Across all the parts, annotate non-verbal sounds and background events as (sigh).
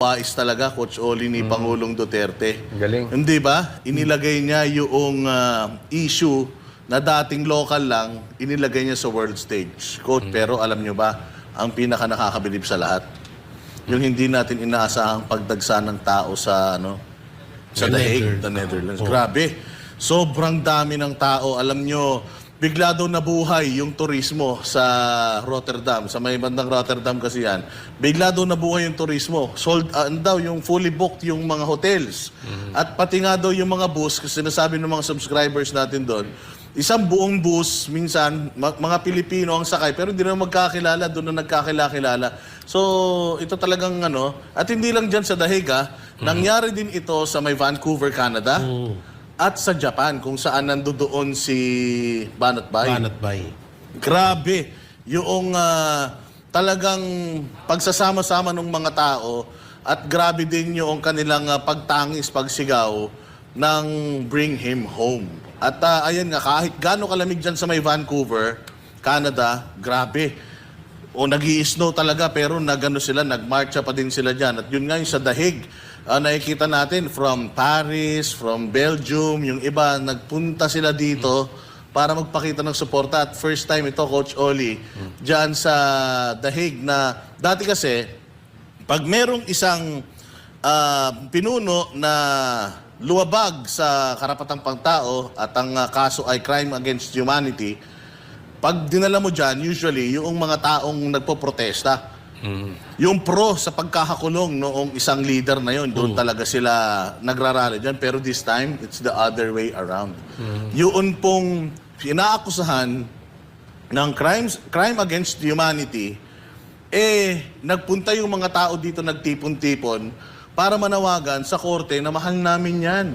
Wais talaga, Coach Oli ni Pangulong Duterte. Galing. Hindi ba? Inilagay niya yung ah, issue na dating local lang, inilagay niya sa world stage. Coach, pero alam niyo ba, ang pinaka nakakabilib sa lahat, yung hindi natin inaasahang pagdagsa ng tao sa ano sa The The Hague, Netherlands. the Netherlands. Grabe. Sobrang dami ng tao. Alam nyo, bigla daw nabuhay yung turismo sa Rotterdam. Sa may bandang Rotterdam kasi yan. Bigla daw nabuhay yung turismo. Sold, ano daw, yung fully booked yung mga hotels. At pati nga daw yung mga bus, kasi sinasabi ng mga subscribers natin doon, isang buong bus, minsan, mga Pilipino ang sakay, pero hindi na magkakilala, doon na nagkakilala. So, ito talagang ano, at hindi lang dyan sa Dahig ah, nangyari din ito sa may Vancouver, Canada, at sa Japan, kung saan nandoon si Banat Bay. Banat Bay. Grabe. Yung ah, talagang pagsasama-sama ng mga tao at grabe din yung kanilang ah, pagtangis, pagsigaw ng bring him home. At ah, ayan nga, kahit gaano kalamig dyan sa may Vancouver, Canada, grabe. O nag snow talaga pero nagano sila, nagmarcha pa din sila dyan. At yun nga yung sa Dahig, ah, nakikita natin from Paris, from Belgium, yung iba, nagpunta sila dito para magpakita ng suporta. At first time ito, Coach Oli, dyan sa Dahig na dati kasi, pag merong isang ah, pinuno na luwabag sa karapatang pangtao at ang ah, kaso ay crime against humanity, pag dinala mo dyan, usually, yung mga taong nagpo-protesta, yung pro sa pagkakakulong noong isang leader na yon, doon talaga sila nagrarally dyan. Pero this time, it's the other way around. Yun pong inaakusahan ng crimes, crime against humanity, eh, nagpunta yung mga tao dito nagtipon-tipon para manawagan sa korte na mahal namin yan.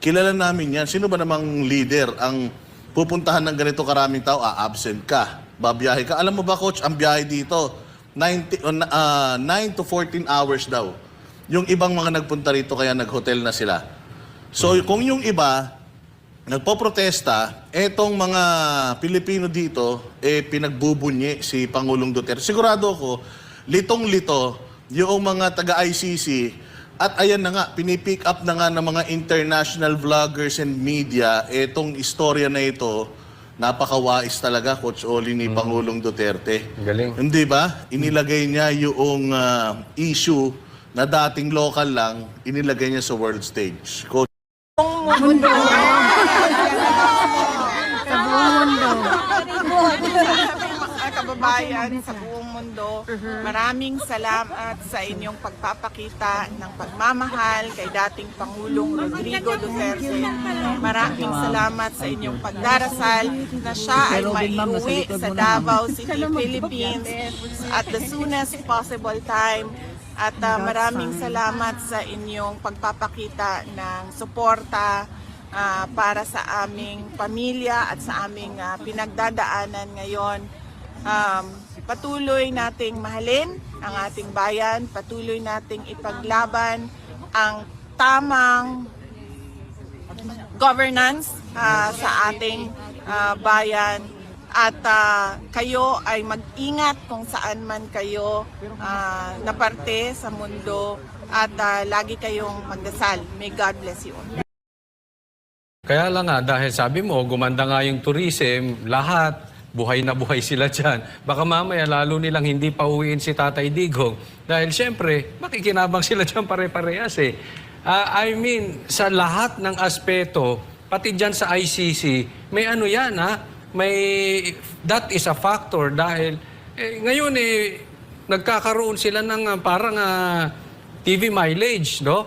Kilala namin yan. Sino ba namang leader ang pupuntahan ng ganito karaming tao? Ah, absent ka. Babiyahe ka. Alam mo ba, coach, ang biyahe dito, 90, uh, ah, 9 to 14 hours daw. Yung ibang mga nagpunta rito kaya nag-hotel na sila. So, kung yung iba, nagpoprotesta, etong mga Pilipino dito, eh, pinagbubunyi si Pangulong Duterte. Sigurado ako, litong-lito, yung mga taga-ICC, at ayan na nga, pinipick up na nga ng mga international vloggers and media, etong istorya na ito, napakawais talaga, Coach Oli, ni Pangulong Duterte. Galing. Hindi ba? Inilagay niya yung ah, issue na dating local lang, inilagay niya sa world stage. Coach, mundo. sa buong mundo. Mga kababayan sa buong mundo, maraming salamat sa inyong pagpapakita ng pagmamahal kay dating Pangulong Rodrigo Duterte. Maraming salamat sa inyong pagdarasal na siya ay maiuwi sa Davao (laughs) City, Philippines at the soonest possible time. At ah, maraming salamat sa inyong pagpapakita ng suporta ah, para sa aming pamilya at sa aming ah, pinagdadaanan ngayon. Um, patuloy nating mahalin ang ating bayan, patuloy nating ipaglaban ang tamang governance ah, sa ating ah, bayan at ah, kayo ay mag-ingat kung saan man kayo ah, na parte sa mundo at ah, lagi kayong magdasal. May God bless you all. Kaya lang nga, dahil sabi mo, gumanda nga yung tourism, lahat, buhay na buhay sila dyan. Baka mamaya lalo nilang hindi pa uwiin si Tatay Digong. Dahil syempre, makikinabang sila dyan pare-parehas eh. Ah, I mean, sa lahat ng aspeto, pati dyan sa ICC, may ano yan ha? May, that is a factor dahil eh, ngayon eh, nagkakaroon sila ng ah, parang ah, TV mileage, no?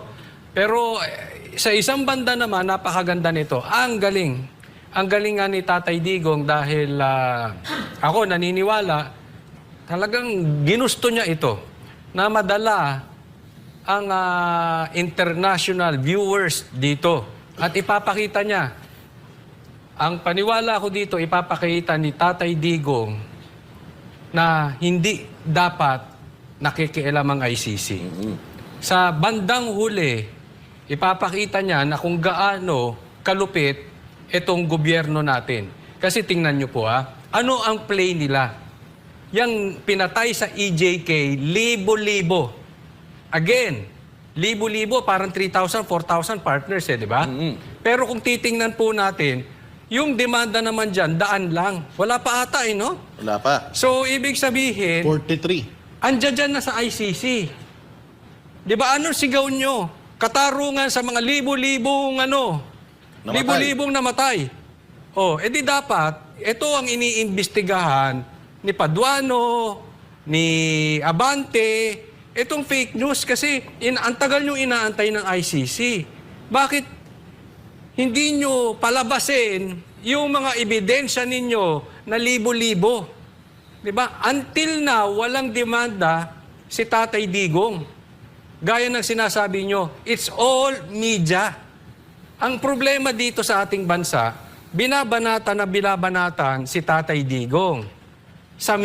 Pero eh, sa isang banda naman, napakaganda nito. Ang galing. Ang galing nga ni Tatay Digong dahil ah, ako naniniwala, talagang ginusto niya ito na madala ang ah, international viewers dito. At ipapakita niya, ang paniwala ko dito, ipapakita ni Tatay Digong na hindi dapat nakikialam ang ICC. Sa bandang huli, ipapakita niya na kung gaano kalupit itong gobyerno natin. Kasi tingnan niyo po ha, ano ang play nila? Yang pinatay sa EJK, libo-libo Again, libo-libo, parang 3,000, 4,000 partners eh, di ba? Pero kung titingnan po natin, yung demanda naman dyan, daan lang. Wala pa ata eh, no? Wala pa. So, ibig sabihin, 43. andyan dyan na sa ICC. Di ba, ano sigaw nyo? Katarungan sa mga libo-libong ano, Namatay. libo-libong namatay. Oh, edi dapat, ito ang iniimbestigahan ni Paduano, ni Abante, itong fake news kasi in, ang tagal nyo inaantay ng ICC. Bakit hindi nyo palabasin yung mga ebidensya ninyo na libo-libo? Di ba? Until now, walang demanda si Tatay Digong. Gaya ng sinasabi nyo, it's all media. Ang problema dito sa ating bansa, binabanatan na binabanatan si Tatay Digong. Sa